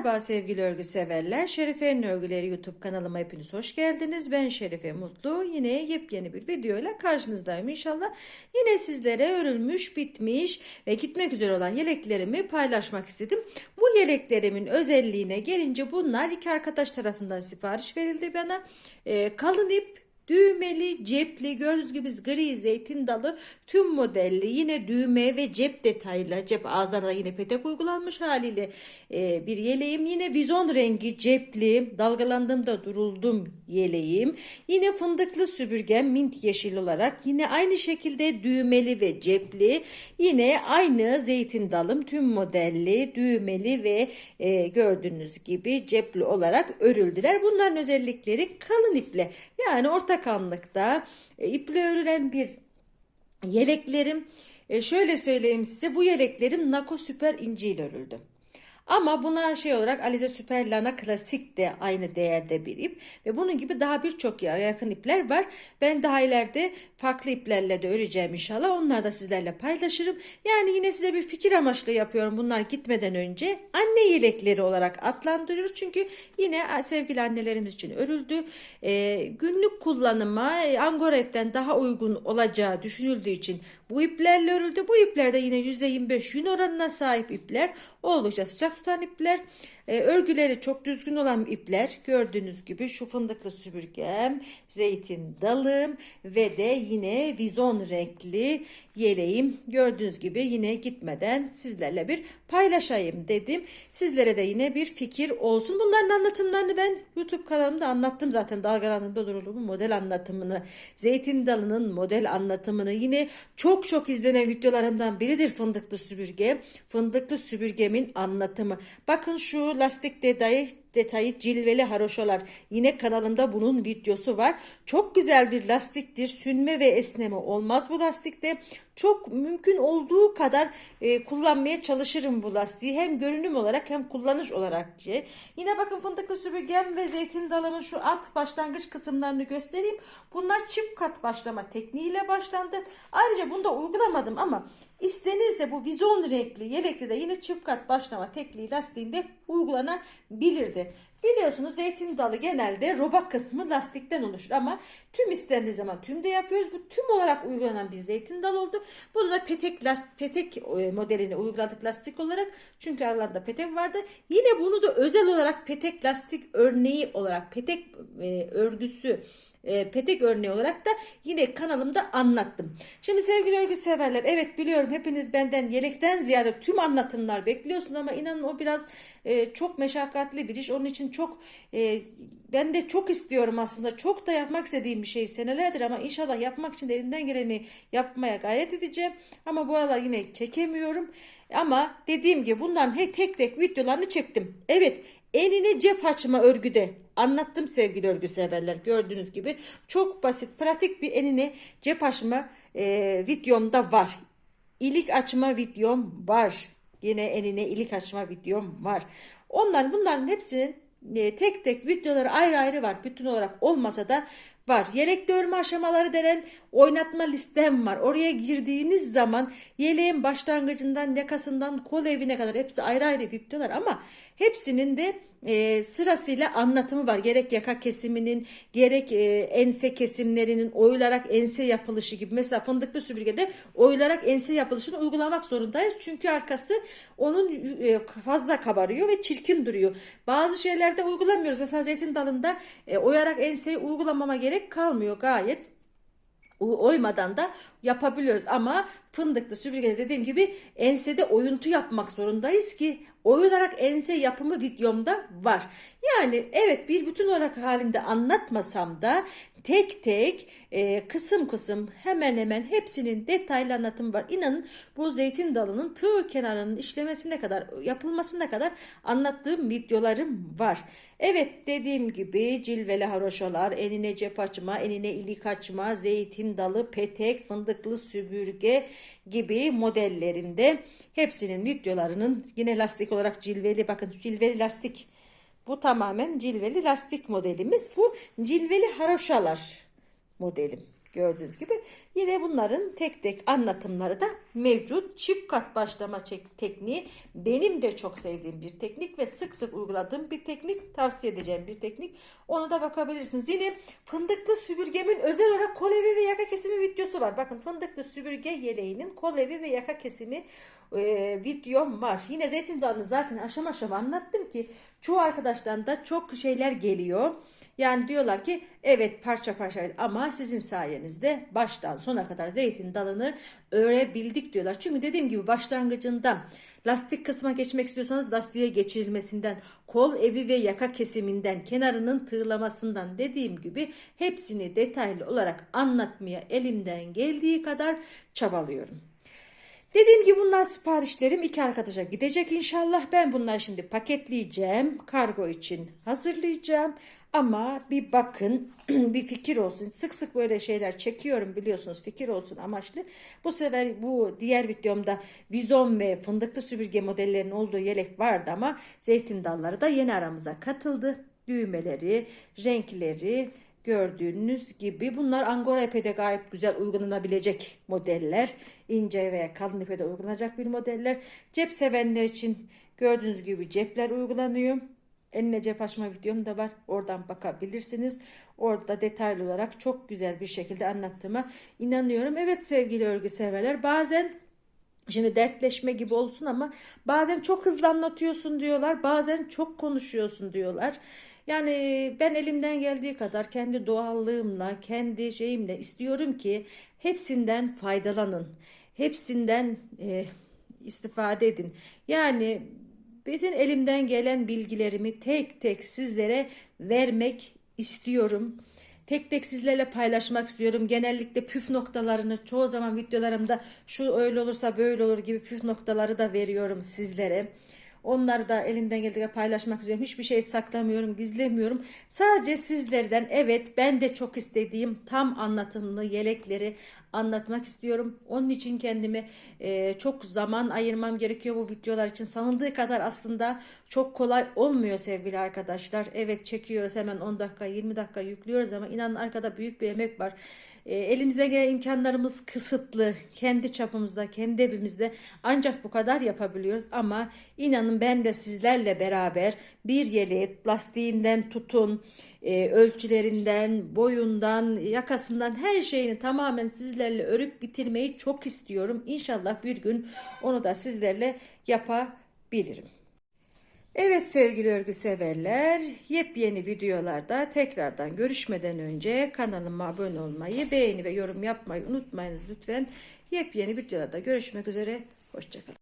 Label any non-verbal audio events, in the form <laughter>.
Merhaba sevgili örgü severler. Şerife'nin örgüleri YouTube kanalıma hepiniz hoş geldiniz. Ben Şerife Mutlu. Yine yepyeni bir videoyla karşınızdayım inşallah. Yine sizlere örülmüş, bitmiş ve gitmek üzere olan yeleklerimi paylaşmak istedim. Bu yeleklerimin özelliğine gelince bunlar iki arkadaş tarafından sipariş verildi bana. Ee, kalın ip Düğmeli, cepli, gördüğünüz gibi gri zeytin dalı tüm modelli yine düğme ve cep detaylı cep ağzına yine petek uygulanmış haliyle e, bir yeleğim. Yine vizon rengi cepli dalgalandığımda duruldum yeleğim. Yine fındıklı süpürgem mint yeşil olarak yine aynı şekilde düğmeli ve cepli. Yine aynı zeytin dalım tüm modelli düğmeli ve e, gördüğünüz gibi cepli olarak örüldüler. Bunların özellikleri kalın iple yani orta kanlıkta e, iple örülen bir yeleklerim. E, şöyle söyleyeyim size bu yeleklerim Nako Süper inci ile örüldü. Ama buna şey olarak Alize Süper Lana Klasik de aynı değerde bir ip ve bunun gibi daha birçok yakın ipler var. Ben daha ileride farklı iplerle de öreceğim inşallah. Onları da sizlerle paylaşırım. Yani yine size bir fikir amaçlı yapıyorum bunlar gitmeden önce. Anne yelekleri olarak adlandırıyoruz. Çünkü yine sevgili annelerimiz için örüldü. Ee, günlük kullanıma Angora ipten daha uygun olacağı düşünüldüğü için bu iplerle örüldü. Bu ipler de yine %25 yün oranına sahip ipler. Oldukça sıcak tutan ipler. E, örgüleri çok düzgün olan ipler. Gördüğünüz gibi şu fındıklı süpürgem, zeytin dalım ve de yine vizon renkli yeleğim. Gördüğünüz gibi yine gitmeden sizlerle bir paylaşayım dedim. Sizlere de yine bir fikir olsun. Bunların anlatımlarını ben YouTube kanalımda anlattım zaten. Dalgalandığımda durulumun model anlatımını, zeytin dalının model anlatımını yine çok çok izlenen videolarımdan biridir fındıklı süpürge. Fındıklı süpürgemin anlatımı. Bakın şu lastik detayı detayı cilveli haroşalar. Yine kanalımda bunun videosu var. Çok güzel bir lastiktir. Sünme ve esneme olmaz bu lastikte. Çok mümkün olduğu kadar e, kullanmaya çalışırım bu lastiği. Hem görünüm olarak hem kullanış olarak. Yine bakın fındıklı süpürgem ve zeytin dalımın şu alt başlangıç kısımlarını göstereyim. Bunlar çift kat başlama tekniğiyle başlandı. Ayrıca bunu da uygulamadım ama istenirse bu vizon renkli yelekli de yine çift kat başlama tekniği lastiğinde uygulanabilirdi geldi. Biliyorsunuz zeytin dalı genelde robak kısmı lastikten oluşur ama tüm istendiği zaman tüm de yapıyoruz. Bu tüm olarak uygulanan bir zeytin dal oldu. Burada da petek lastik, petek e, modelini uyguladık lastik olarak. Çünkü aralarında petek vardı. Yine bunu da özel olarak petek lastik örneği olarak petek e, örgüsü e, petek örneği olarak da yine kanalımda anlattım. Şimdi sevgili örgü severler evet biliyorum hepiniz benden yelekten ziyade tüm anlatımlar bekliyorsunuz ama inanın o biraz e, çok meşakkatli bir iş. Onun için çok e, ben de çok istiyorum aslında. Çok da yapmak istediğim bir şey senelerdir ama inşallah yapmak için de elinden geleni yapmaya gayret edeceğim. Ama bu aralar yine çekemiyorum. Ama dediğim gibi bunların he, tek tek videolarını çektim. Evet enine cep açma örgüde anlattım sevgili örgü severler. Gördüğünüz gibi çok basit pratik bir enine cep açma e, videomda var. İlik açma videom var. Yine enine ilik açma videom var. Onların bunların hepsinin e, tek tek videoları ayrı ayrı var. Bütün olarak olmasa da var. Yelek örme aşamaları denen oynatma listem var. Oraya girdiğiniz zaman yeleğin başlangıcından yakasından kol evine kadar hepsi ayrı ayrı videolar ama hepsinin de e, sırasıyla anlatımı var. Gerek yaka kesiminin, gerek e, ense kesimlerinin oyularak ense yapılışı gibi. Mesela fındıklı süpürgede oyularak ense yapılışını uygulamak zorundayız. Çünkü arkası onun e, fazla kabarıyor ve çirkin duruyor. Bazı şeylerde uygulamıyoruz. Mesela zeytin dalında e, oyarak enseyi uygulamama gerek kalmıyor gayet oymadan da yapabiliyoruz ama fındıklı süpürgede dediğim gibi ensede oyuntu yapmak zorundayız ki oyularak ense yapımı videomda var. Yani evet bir bütün olarak halinde anlatmasam da tek tek e, kısım kısım hemen hemen hepsinin detaylı anlatımı var. İnanın bu zeytin dalının tığ kenarının işlemesine kadar yapılmasına kadar anlattığım videolarım var. Evet dediğim gibi cilveli haroşalar, enine cep açma, enine ilik açma, zeytin dalı, petek, fındıklı süpürge gibi modellerinde hepsinin videolarının yine lastik olarak cilveli bakın cilveli lastik bu tamamen cilveli lastik modelimiz. Bu cilveli haroşalar modelim. Gördüğünüz gibi yine bunların tek tek anlatımları da mevcut. Çift kat başlama tekniği benim de çok sevdiğim bir teknik ve sık sık uyguladığım bir teknik. Tavsiye edeceğim bir teknik. Ona da bakabilirsiniz. Yine fındıklı süpürgemin özel olarak kol evi ve yaka kesimi videosu var. Bakın fındıklı süpürge yeleğinin kol evi ve yaka kesimi e, videom var. Yine zeytinyağını zaten aşama aşama anlattım ki çoğu arkadaştan da çok şeyler geliyor. Yani diyorlar ki evet parça parça ama sizin sayenizde baştan sona kadar zeytin dalını örebildik diyorlar. Çünkü dediğim gibi başlangıcından lastik kısma geçmek istiyorsanız lastiğe geçirilmesinden, kol evi ve yaka kesiminden, kenarının tığlamasından dediğim gibi hepsini detaylı olarak anlatmaya elimden geldiği kadar çabalıyorum. Dediğim gibi bunlar siparişlerim iki arkadaşa gidecek inşallah. Ben bunları şimdi paketleyeceğim. Kargo için hazırlayacağım. Ama bir bakın <clears throat> bir fikir olsun. Sık sık böyle şeyler çekiyorum biliyorsunuz fikir olsun amaçlı. Bu sefer bu diğer videomda vizon ve fındıklı süpürge modellerinin olduğu yelek vardı ama zeytin dalları da yeni aramıza katıldı. Düğmeleri, renkleri, Gördüğünüz gibi bunlar Angora ipede gayet güzel uygulanabilecek modeller. İnce veya kalın ipede uygulanacak bir modeller. Cep sevenler için gördüğünüz gibi cepler uygulanıyor. Eline cep açma videom da var. Oradan bakabilirsiniz. Orada detaylı olarak çok güzel bir şekilde anlattığıma inanıyorum. Evet sevgili örgü severler bazen Şimdi dertleşme gibi olsun ama bazen çok hızlı anlatıyorsun diyorlar, bazen çok konuşuyorsun diyorlar. Yani ben elimden geldiği kadar kendi doğallığımla, kendi şeyimle istiyorum ki hepsinden faydalanın. Hepsinden e, istifade edin. Yani bütün elimden gelen bilgilerimi tek tek sizlere vermek istiyorum. Tek tek sizlerle paylaşmak istiyorum. Genellikle püf noktalarını çoğu zaman videolarımda şu öyle olursa böyle olur gibi püf noktaları da veriyorum sizlere. Onları da elimden geldiği paylaşmak istiyorum. Hiçbir şey saklamıyorum, gizlemiyorum. Sadece sizlerden evet ben de çok istediğim tam anlatımlı yelekleri anlatmak istiyorum. Onun için kendime e, çok zaman ayırmam gerekiyor bu videolar için. Sanıldığı kadar aslında çok kolay olmuyor sevgili arkadaşlar. Evet çekiyoruz hemen 10 dakika 20 dakika yüklüyoruz ama inanın arkada büyük bir emek var. E, elimizde gelen imkanlarımız kısıtlı. Kendi çapımızda, kendi evimizde ancak bu kadar yapabiliyoruz ama inanın ben de sizlerle beraber bir yeleği lastiğinden tutun, e, ölçülerinden, boyundan, yakasından her şeyini tamamen sizlerle örüp bitirmeyi çok istiyorum. İnşallah bir gün onu da sizlerle yapabilirim. Evet sevgili örgü severler, yepyeni videolarda tekrardan görüşmeden önce kanalıma abone olmayı, beğeni ve yorum yapmayı unutmayınız lütfen. Yepyeni videolarda görüşmek üzere, hoşçakalın.